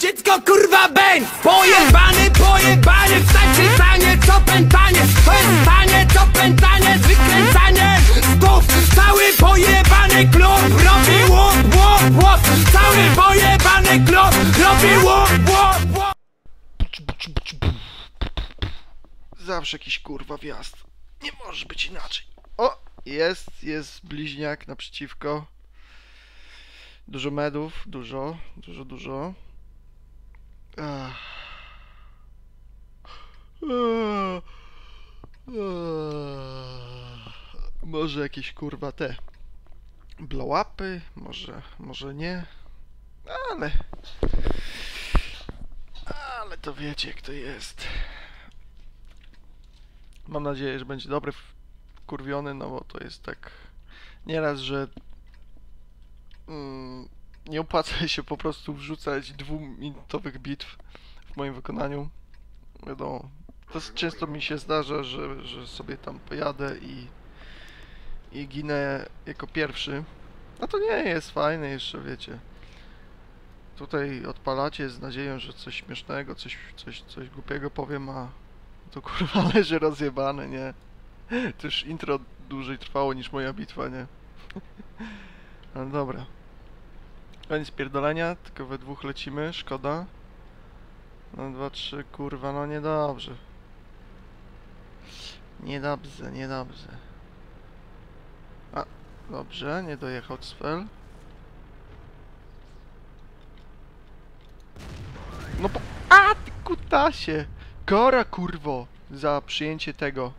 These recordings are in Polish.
Dziecko kurwa bęk Pojebany, pojebany Wstań przystanie, co pętanie To jest stanie, co pętanie Wykręcanie Stów Cały pojebany klub Robi łop, łop, łop Cały pojebany klub Robi łop, łop, łop Zawsze jakiś kurwa wjazd. Nie może być inaczej. O! Jest, jest bliźniak naprzeciwko. Dużo medów, dużo, dużo, dużo. Może jakieś kurwa te blow-upy, może, może nie, ale ale to wiecie jak to jest. Mam nadzieję, że będzie dobry, kurwiony, no bo to jest tak nieraz, że mm, nie opłaca się po prostu wrzucać dwuminutowych bitw w moim wykonaniu. Wiadomo, to często mi się zdarza, że, że sobie tam pojadę i, i ginę jako pierwszy. A to nie jest fajne jeszcze, wiecie. Tutaj odpalacie z nadzieją, że coś śmiesznego, coś, coś, coś głupiego powiem, a to kurwa leży rozjebane, nie? Już intro dłużej trwało niż moja bitwa, nie? Ale dobra. Koniec pierdolenia, tylko we dwóch lecimy, szkoda. No dwa, trzy, kurwa, no niedobrze. Niedobrze, niedobrze. A, dobrze, nie dojechał Cfel. No po... A, ty kutasie! Kora, kurwo! Za przyjęcie tego.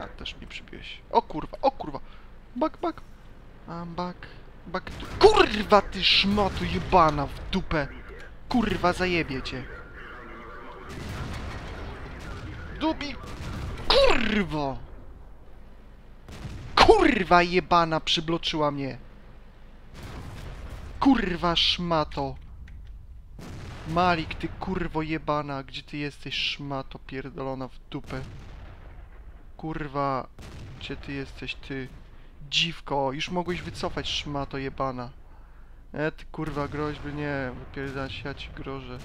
A, też mi przybiłeś. O kurwa, o kurwa! Bak, bak! I'm back, back to... Kurwa, ty szmato jebana w dupę! Kurwa, zajebie cię! Dubi! Kurwo! Kurwa jebana przybloczyła mnie! Kurwa szmato! Malik, ty kurwo jebana, gdzie ty jesteś szmato pierdolona w dupę? Kurwa, gdzie ty jesteś ty? Dziwko, już mogłeś wycofać szmato jebana. E, ty kurwa groźby, nie, wypierdać, ja ci grożę.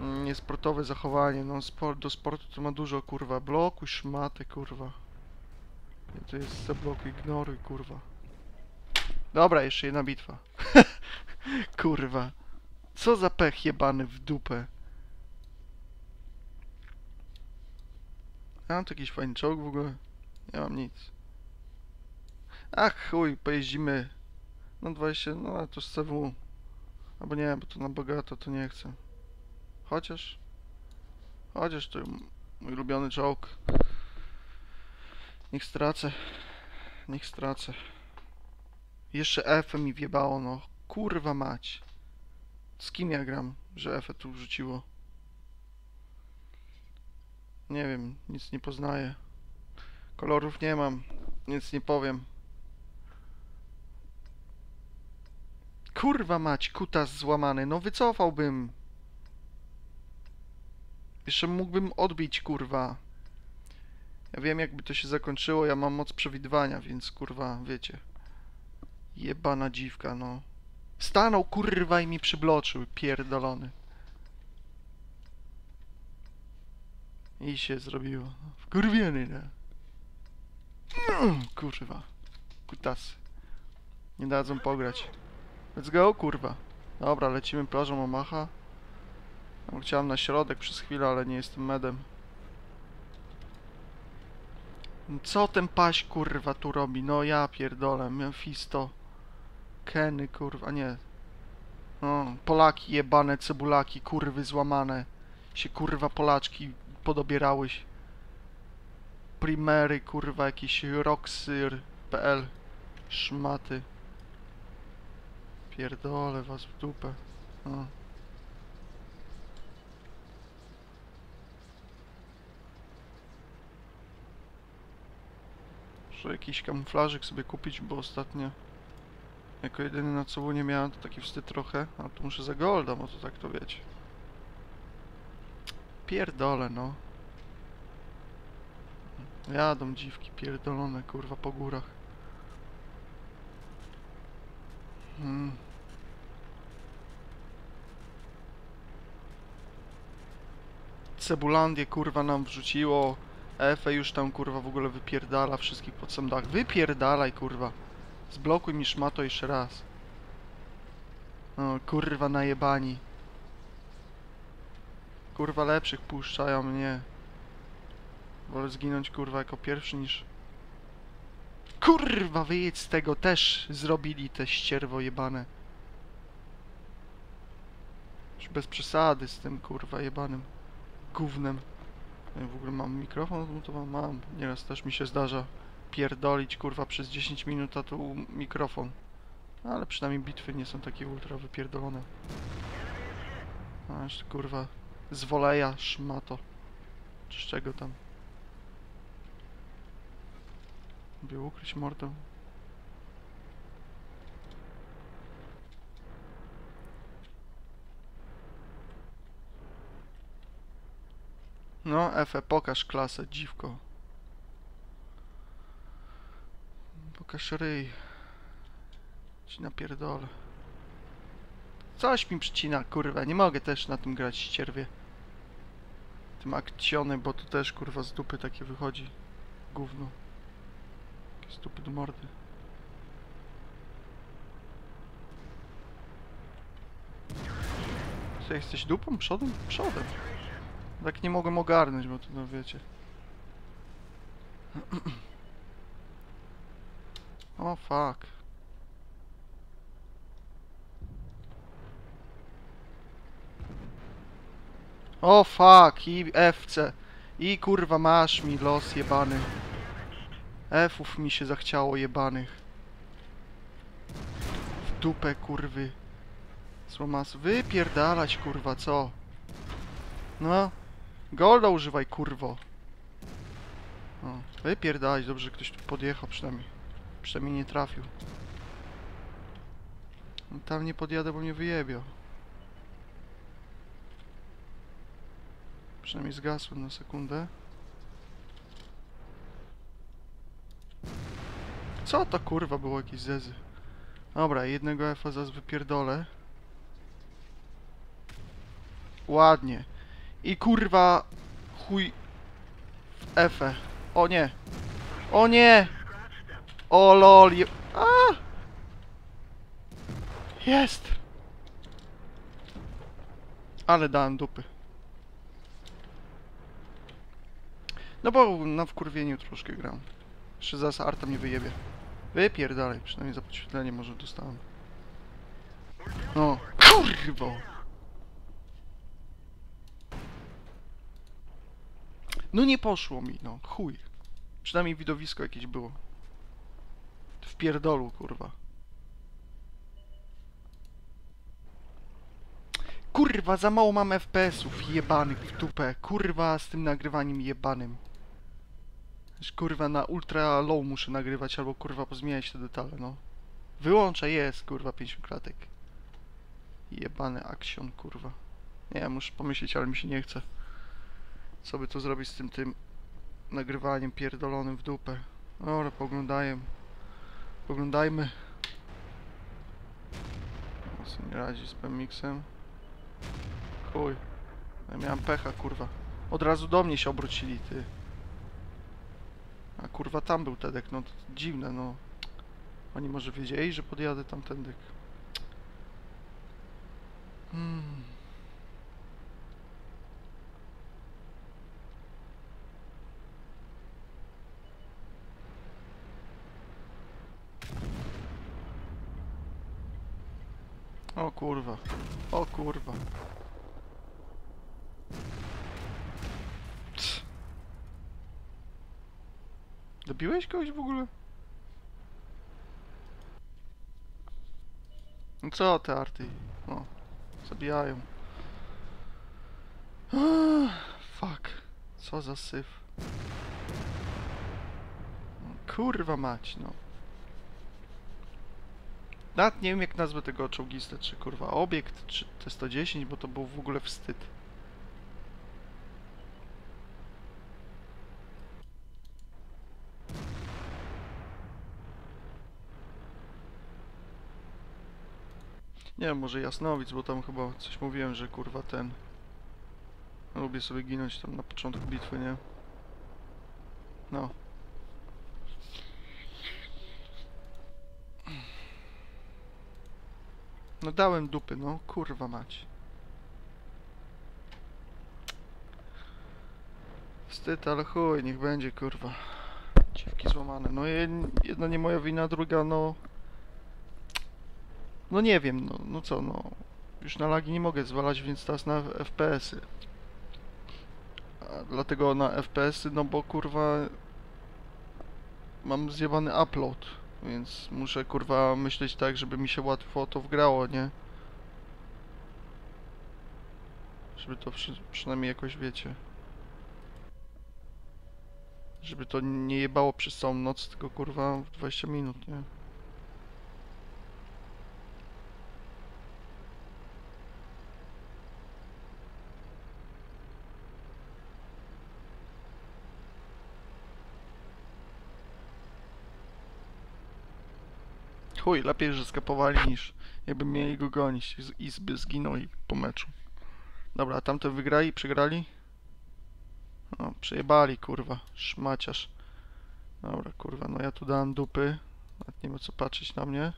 Mm, Niesportowe zachowanie, no sport, do sportu to ma dużo kurwa. Blokuj szmatę kurwa. Nie, To jest zablokuj, ignoruj kurwa. Dobra, jeszcze jedna bitwa. kurwa. Co za pech jebany w dupę. Mam tu jakiś fajny czołg w ogóle? Nie mam nic. Ach chuj, pojeździmy. No 20, no ale to z CW. Albo nie, bo to na bogato to nie chcę. Chociaż... Chociaż to mój ulubiony czołg. Niech stracę. Niech stracę. Jeszcze F mi wjebało, no. Kurwa mać. Z kim ja gram, że F tu wrzuciło? Nie wiem, nic nie poznaję. Kolorów nie mam, nic nie powiem. Kurwa mać, kutas złamany, no wycofałbym. Jeszcze mógłbym odbić, kurwa. Ja wiem, jakby to się zakończyło, ja mam moc przewidywania, więc kurwa, wiecie. Jebana dziwka, no. Stanął, kurwa, i mi przybloczył, pierdolony. I się zrobiło. Wkurwiony, no. Kurwa. Kutasy. Nie dadzą pograć. Let's go, kurwa. Dobra, lecimy plażą Omaha. Chciałem na środek przez chwilę, ale nie jestem medem. Co ten paś kurwa tu robi? No ja pierdolę, Mephisto. Kenny kurwa, nie. No, Polaki jebane, cebulaki, kurwy złamane. Się kurwa Polaczki podobierały się. Primery kurwa, jakieś roxyr.pl Szmaty. Pierdolę was w dupę. No. Muszę jakiś kamuflażyk sobie kupić, bo ostatnio jako jedyny na co nie miałem, to taki wstyd trochę, ale tu muszę za golda, bo to tak to wiecie. Pierdolę, no. Jadą dziwki pierdolone, kurwa, po górach. Cebulandię kurwa nam wrzuciło. Efe już tam kurwa w ogóle wypierdala wszystkich pod sam dach. Wypierdalaj kurwa. Zblokuj mi szmato jeszcze raz. O kurwa najebani. Kurwa lepszych puszczają mnie. Wolę zginąć kurwa jako pierwszy niż... Kurwa wyjedź z tego też zrobili te ścierwo jebane. Już bez przesady z tym kurwa jebanym gównem. W ogóle mam mikrofon zmontowany? Mam. Nieraz też mi się zdarza pierdolić kurwa przez 10 minut, a tu mikrofon. Ale przynajmniej bitwy nie są takie ultra wypierdolone. Aż kurwa z woleja szmato. Czy z czego tam? By ukryć mordę. No, Efe, pokaż klasę, dziwko. Pokaż ryj. Ci napierdolę. Coś mi przycina, kurwa. Nie mogę też na tym grać ścierwie. Tym akcjonem, bo tu też kurwa z dupy takie wychodzi. Gówno. Z dupy do mordy. Co, jesteś dupą? Przodem? Przodem. Tak nie mogłem ogarnąć, bo to no wiecie. O fuck. O fuck, i FC. I kurwa masz mi los jebany. Fów mi się zachciało jebanych. W dupę kurwy. Słomas, wypierdalać kurwa, co? No. Golda używaj kurwo. O, wypierdalać, dobrze, że ktoś tu podjechał przynajmniej. Przynajmniej nie trafił. No, Tam nie podjadę, bo mnie wyjebią. Przynajmniej zgasłem na sekundę. Co to kurwa było jakieś zezy? Dobra, jednego F-a wypierdolę. Ładnie. I kurwa chuj w F-ę. O nie. O nie! O lol. Je... A! Jest! Ale dałem dupy. No bo na wkurwieniu troszkę gram. Jeszcze zaraz Arta mnie wyjebie. Wypierdalaj, przynajmniej za podświetlenie może dostałem. No, kurwo! No nie poszło mi, no, chuj. Przynajmniej widowisko jakieś było. W pierdolu, kurwa. Kurwa, za mało mam FPS-ów jebanych w dupę. Kurwa, z tym nagrywaniem jebanym. Kurwa, na ultra low muszę nagrywać, albo kurwa pozmieniać te detale, no. Wyłączę, jest, kurwa, 50 klatek. Jebany action, kurwa. Nie, muszę pomyśleć, ale mi się nie chce. Co by tu zrobić z tym tym nagrywaniem pierdolonym w dupę. Dobra, poglądajem. Poglądajmy. O, sobie nie radzi z PMX-em. Chuj. Ja miałem pecha, kurwa. Od razu do mnie się obrócili, ty. A kurwa tam był Tedek, no to dziwne, no. Oni może wiedzieli, że podjadę tamtędy. Hmm. O kurwa. O kurwa. Cs. Dobiłeś kogoś w ogóle? No co te arty? O, zabijają. Ah, Fuck. Co za syf. No, Kurwa mać, no. Nawet nie wiem jak nazwę tego czołgista, czy kurwa obiekt, czy T-110, bo to był w ogóle wstyd. Nie wiem, może Jasnowic, bo tam chyba coś mówiłem, że kurwa ten... Lubię sobie ginąć tam na początku bitwy, nie? No. No dałem dupy, no kurwa mać. Wstyd, ale chuj, niech będzie kurwa. Dziwki złamane. No jed- jedna nie moja wina, druga no... No nie wiem, no, no co, no... Już na lagi nie mogę zwalać, więc teraz na FPS-y. Dlatego na FPS-y, no bo kurwa... Mam zjebany upload, więc muszę kurwa myśleć tak, żeby mi się łatwo to wgrało, nie? Żeby to przy, przynajmniej jakoś wiecie. Żeby to nie jebało przez całą noc, tylko kurwa w 20 minut, nie? Chuj, lepiej, że skapowali niż jakby mieli go gonić i z- i by zginęli po meczu. Dobra, tamte wygrali, przegrali? No, przejebali, kurwa, szmaciarz. Dobra, kurwa, no ja tu dałem dupy. Nawet nie ma co patrzeć na mnie.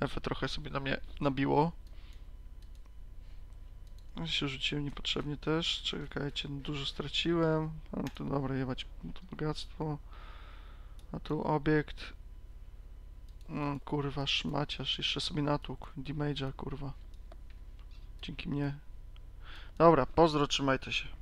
Efe trochę sobie na mnie nabiło. Ja się rzuciłem niepotrzebnie też. Czekajcie, no dużo straciłem. No to dobra, jebać to bogactwo. A tu obiekt. No, kurwa, szmaciarz. Jeszcze sobie natłukł. Damage'a, kurwa. Dzięki mnie. Dobra, pozdro, trzymajcie się.